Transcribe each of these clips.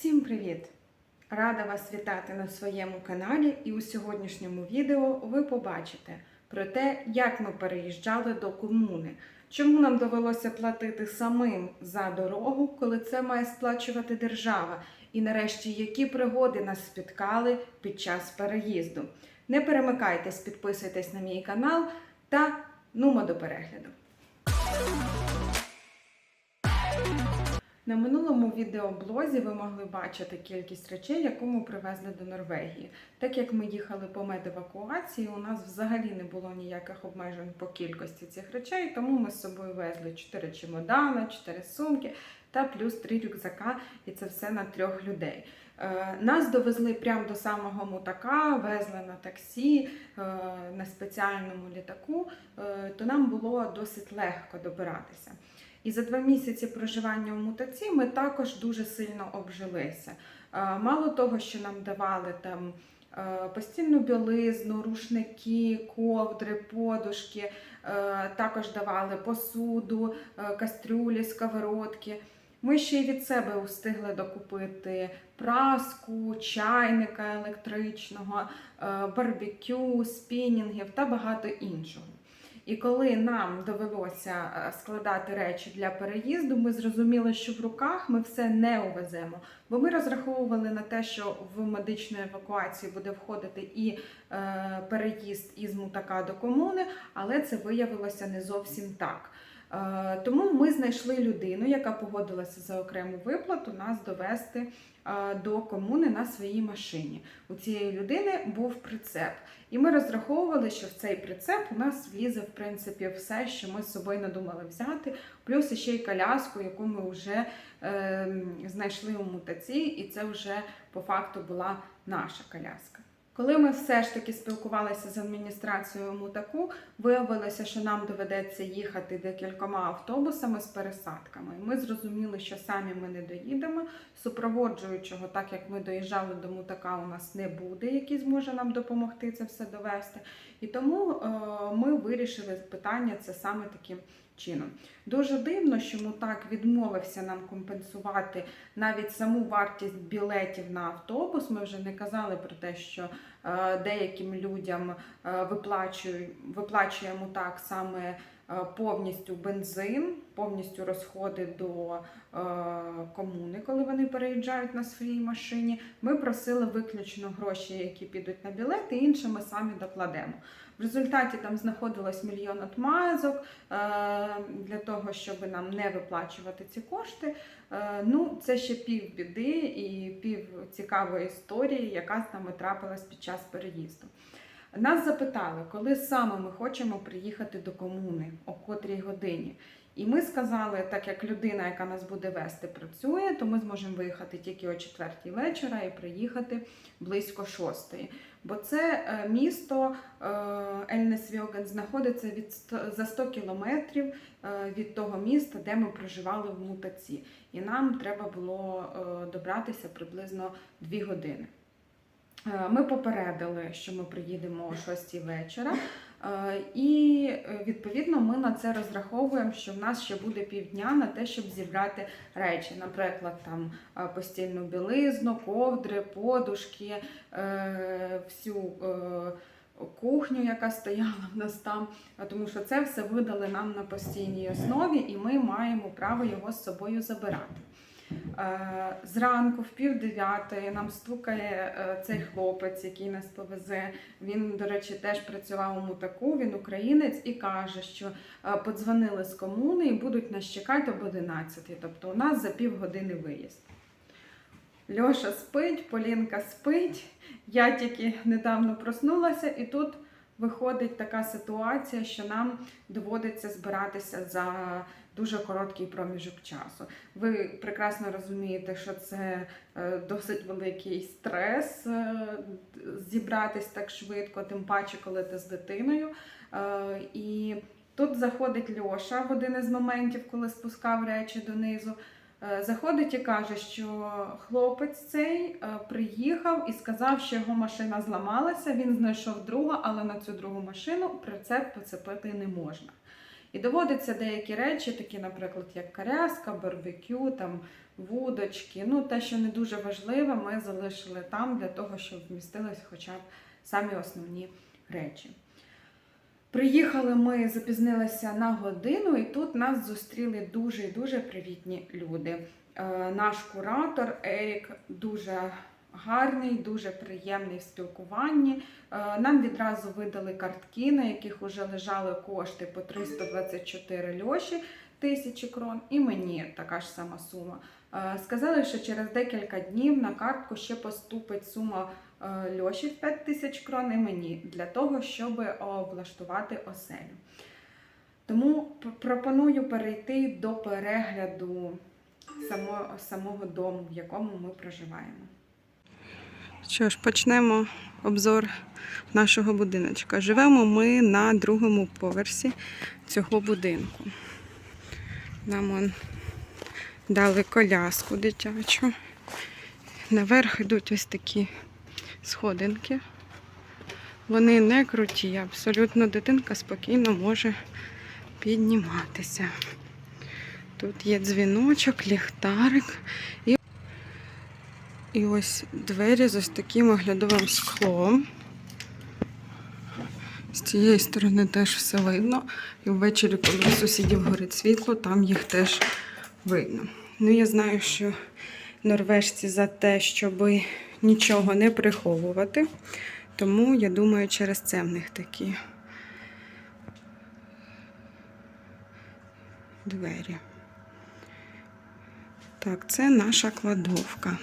Всім привіт! Рада вас вітати на своєму каналі, і у сьогоднішньому відео ви побачите про те, як ми переїжджали до комуни, чому нам довелося платити самим за дорогу, коли це має сплачувати держава, і нарешті які пригоди нас спіткали під час переїзду. Не перемикайтесь, підписуйтесь на мій канал та нумо до перегляду. На минулому відеоблозі ви могли бачити кількість речей, яку ми привезли до Норвегії. Так як ми їхали по медевакуації, у нас взагалі не було ніяких обмежень по кількості цих речей, тому ми з собою везли 4 чемодани, 4 сумки та плюс 3 рюкзака, і це все на трьох людей. Е, Нас довезли прямо до самого мутака, везли на таксі, е, на спеціальному літаку, е, то нам було досить легко добиратися. І за два місяці проживання в мутаці ми також дуже сильно обжилися. Е, Мало того, що нам давали там е, постільну білизну, рушники, ковдри, подушки, е, також давали посуду, кастрюлі, сковородки. Ми ще й від себе встигли докупити праску, чайника електричного, барбекю, спінінгів та багато іншого. І коли нам довелося е, складати речі для переїзду, ми зрозуміли, що в руках ми все не увеземо. Бо ми розраховували на те, що в медичну евакуацію буде входити і е, переїзд із мутака до комуни, але це виявилося не зовсім так. Е, Тому ми знайшли людину, яка погодилася за окрему виплату нас довести е, до комуни на своїй машині. У цієї людини був прицеп. І ми розраховували, що в цей прицеп у нас влізе в принципі все, що ми з собою надумали взяти, плюс ще й коляску, яку ми вже е, знайшли у мутаці, і це вже по факту була наша коляска. Коли ми все ж таки спілкувалися з адміністрацією мутаку, виявилося, що нам доведеться їхати декількома автобусами з пересадками. Ми зрозуміли, що самі ми не доїдемо. Супроводжуючого, так як ми доїжджали до мутака, у нас не буде, який зможе нам допомогти це все довести. І тому е, ми вирішили питання це саме таким чином. Дуже дивно, що так відмовився нам компенсувати навіть саму вартість білетів на автобус. Ми вже не казали про те, що е, деяким людям виплачуємо виплачує, виплачує мутак саме е, повністю бензин, повністю розходи до е, комуни, коли вони переїжджають на своїй машині. Ми просили виключно гроші, які підуть на білети, інше ми самі докладемо. В результаті там знаходилось мільйон отмазок е, для того, щоб нам не виплачувати ці кошти. Е, Ну, це ще пів біди і пів цікавої історії, яка з нами трапилась під час переїзду. Нас запитали, коли саме ми хочемо приїхати до комуни, о котрій годині. І ми сказали, так як людина, яка нас буде вести, працює, то ми зможемо виїхати тільки о четвертій вечора і приїхати близько шостої. Бо це е, місто е, Ельнесвьоген знаходиться від 100 за 100 кілометрів е, від того міста, де ми проживали в мутаці. І нам треба було добратися приблизно 2 години. Е, Ми попередили, що ми приїдемо о 6 вечора, е, і е, відповідно ми на це розраховуємо, що в нас ще буде півдня на те, щоб зібрати речі, наприклад, там постільну білизну, ковдри, подушки, всю кухню, яка стояла в нас там, тому що це все видали нам на постійній основі, і ми маємо право його з собою забирати. Е, Зранку, в пів дев'ятої, нам стукає е, цей хлопець, який нас повезе. Він, до речі, теж працював у мутаку, він українець, і каже, що е, подзвонили з комуни і будуть нас чекати об 11. Тобто у нас за півгодини виїзд. Льоша спить, Полінка спить. Я тільки недавно проснулася, і тут виходить така ситуація, що нам доводиться збиратися за дуже короткий проміжок часу. Ви прекрасно розумієте, що це е, досить великий стрес е, зібратись так швидко, тим паче, коли ти з дитиною. Е, І тут заходить Льоша в один із моментів, коли спускав речі донизу. Е, Заходить і каже, що хлопець цей е, приїхав і сказав, що його машина зламалася. Він знайшов другу, але на цю другу машину прицеп поцепити не можна. І доводиться деякі речі, такі, наприклад, як каряска, барбекю, там вудочки. Ну, те, що не дуже важливе, ми залишили там для того, щоб вмістились хоча б самі основні речі. Приїхали ми, запізнилися на годину, і тут нас зустріли дуже і дуже привітні люди. Е, Наш куратор Ерік дуже гарний, дуже приємний в спілкуванні. Е, Нам відразу видали картки, на яких вже лежали кошти по 324 льоші тисячі крон, і мені така ж сама сума. Е, Сказали, що через декілька днів на картку ще поступить сума льоші в 5 тисяч крон і мені для того, щоб облаштувати оселю. Тому пропоную перейти до перегляду самого, самого дому, в якому ми проживаємо. Що ж, почнемо обзор нашого будиночка. Живемо ми на другому поверсі цього будинку. Нам он дали коляску дитячу. Наверх йдуть ось такі сходинки. Вони не круті, абсолютно дитинка спокійно може підніматися. Тут є дзвіночок, ліхтарик і, і ось двері з ось таким оглядовим склом. З цієї сторони теж все видно. І ввечері, коли сусідів горить світло, там їх теж видно. Ну, я знаю, що норвежці за те, щоб нічого не приховувати. Тому я думаю, через це в них такі двері. Так, це наша кладовка.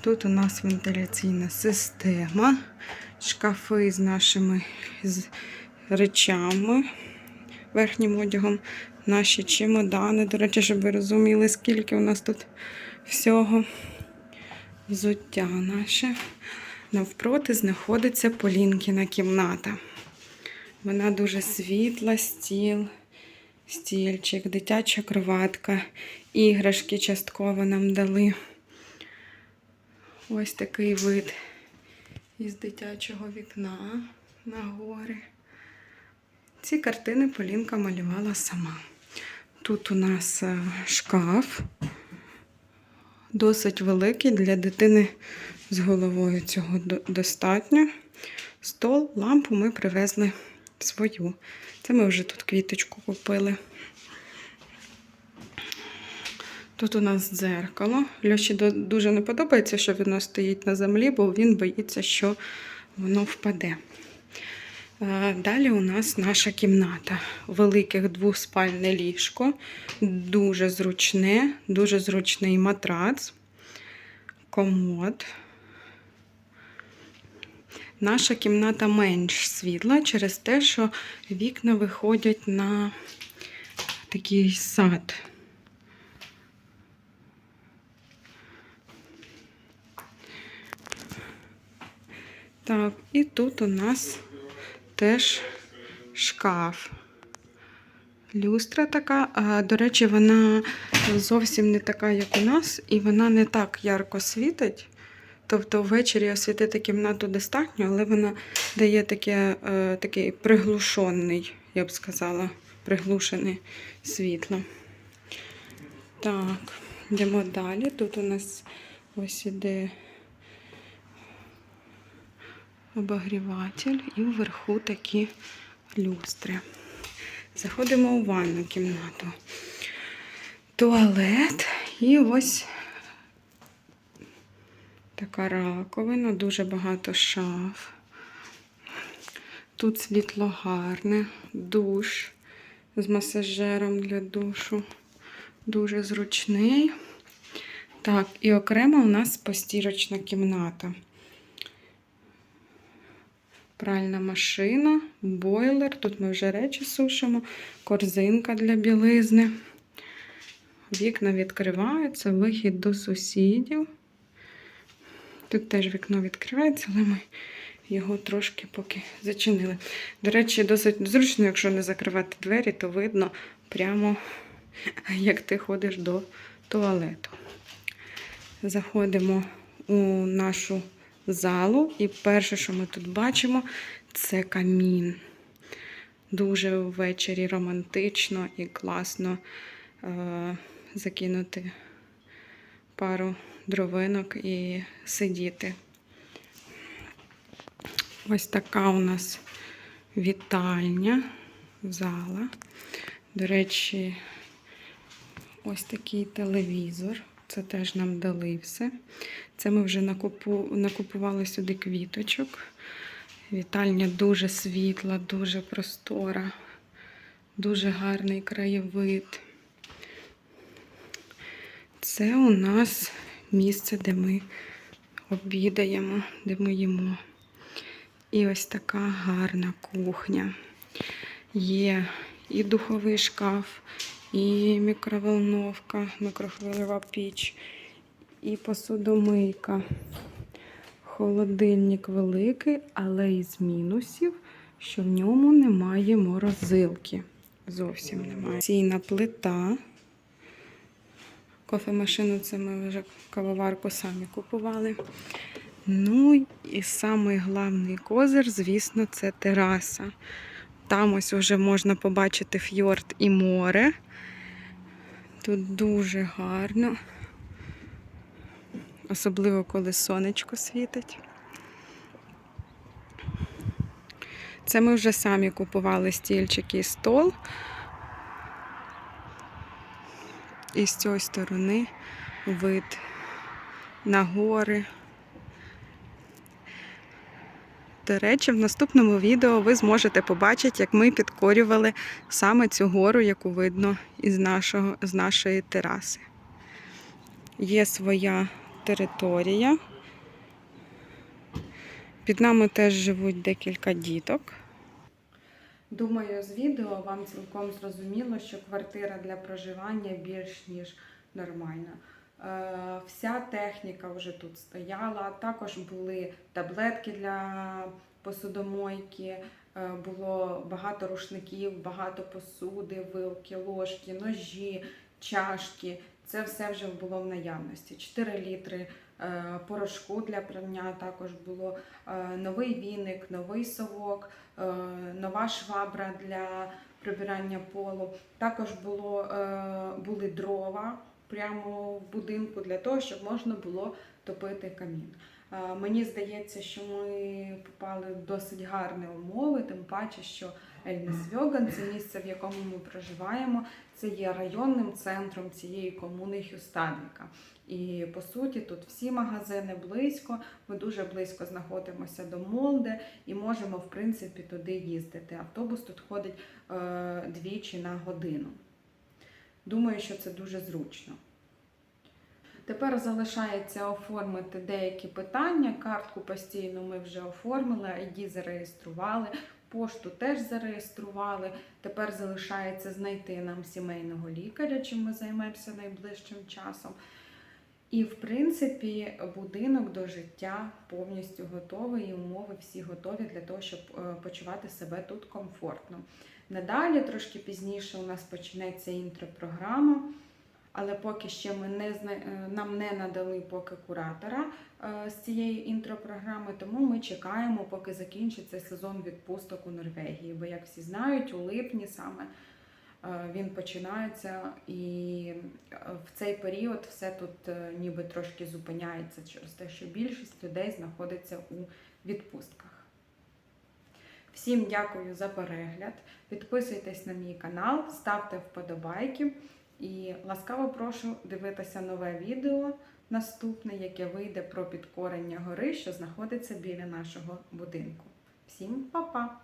Тут у нас вентиляційна система, шкафи з нашими з речами, верхнім одягом, наші чемодани. До речі, щоб ви розуміли, скільки у нас тут всього взуття наше. Навпроти знаходиться Полінкіна кімната. Вона дуже світла, стіл, стільчик, дитяча кроватка, іграшки частково нам дали. Ось такий вид із дитячого вікна на гори. Ці картини Полінка малювала сама. Тут у нас е, шкаф, досить великий для дитини з головою цього достатньо. Стол, лампу ми привезли свою. Це ми вже тут квіточку купили. Тут у нас дзеркало. Льоші дуже не подобається, що воно стоїть на землі, бо він боїться, що воно впаде. Далі у нас наша кімната. Великих двоспальне ліжко, дуже зручне, дуже зручний матрац, комод. Наша кімната менш світла через те, що вікна виходять на такий сад. Так, і тут у нас теж шкаф. Люстра така, до речі, вона зовсім не така, як у нас, і вона не так ярко світить. Тобто ввечері освітити кімнату достатньо, але вона дає таке, е, такий приглушений, я б сказала, приглушене світло. Так, йдемо далі. Тут у нас ось іде обогріватель і вверху такі люстри. Заходимо у ванну кімнату. Туалет і ось така раковина, дуже багато шаф. Тут світло гарне, душ з масажером для душу. Дуже зручний. Так, і окремо у нас постірочна кімната. Пральна машина, бойлер. Тут ми вже речі сушимо, корзинка для білизни. Вікна відкриваються, вихід до сусідів. Тут теж вікно відкривається, але ми його трошки поки зачинили. До речі, досить зручно, якщо не закривати двері, то видно прямо, як ти ходиш до туалету. Заходимо у нашу залу, і перше, що ми тут бачимо, це камін. Дуже ввечері романтично і класно е- закинути пару дровинок і сидіти. Ось така у нас вітальня, зала. До речі, ось такий телевізор. Це теж нам дали все. Це ми вже накупу, накупували сюди квіточок. Вітальня дуже світла, дуже простора, дуже гарний краєвид. Це у нас місце, де ми обідаємо, де ми їмо. І ось така гарна кухня. Є і духовий шкаф, і мікроволновка, мікрохвильова піч, і посудомийка. Холодильник великий, але із мінусів, що в ньому немає морозилки. Зовсім немає. Ційна плита. Кофемашину це ми вже кавоварку самі купували. Ну і самий головний козир, звісно, це тераса. Там ось вже можна побачити фьорд і море. Тут дуже гарно. Особливо, коли сонечко світить. Це ми вже самі купували стільчик і стол. І з цієї сторони вид на гори. До речі, в наступному відео ви зможете побачити, як ми підкорювали саме цю гору, яку видно із нашого, з нашої тераси. Є своя територія. Під нами теж живуть декілька діток. Думаю, з відео вам цілком зрозуміло, що квартира для проживання більш ніж нормальна. Е, Вся техніка вже тут стояла. Також були таблетки для посудомойки, е, було багато рушників, багато посуди, вилки, ложки, ножі, чашки. Це все вже було в наявності. 4 літри е, порошку для прання також було новий віник, новий совок, нова швабра для прибирання полу. Також було, були дрова прямо в будинку для того, щоб можна було топити камін. Мені здається, що ми попали в досить гарні умови, тим паче, що Ельнесвьоган це місце, в якому ми проживаємо, це є районним центром цієї комуни Хюстадвіка. І по суті, тут всі магазини близько. Ми дуже близько знаходимося до Молде і можемо, в принципі, туди їздити. Автобус тут ходить е, двічі на годину. Думаю, що це дуже зручно. Тепер залишається оформити деякі питання. Картку постійно ми вже оформили, ID зареєстрували, пошту теж зареєстрували. Тепер залишається знайти нам сімейного лікаря, чим ми займемося найближчим часом. І, в принципі, будинок до життя повністю готовий, і умови всі готові для того, щоб е, почувати себе тут комфортно. Надалі, трошки пізніше, у нас почнеться інтропрограма, але поки ще ми не е, нам не надали поки куратора е, з цієї інтропрограми, тому ми чекаємо, поки закінчиться сезон відпусток у Норвегії. Бо, як всі знають, у липні саме він починається, і е, в цей період все тут е, ніби трошки зупиняється через те, що більшість людей знаходиться у відпустках. Всім дякую за перегляд. Підписуйтесь на мій канал, ставте вподобайки і ласкаво прошу дивитися нове відео наступне, яке вийде про підкорення гори, що знаходиться біля нашого будинку. Всім па-па!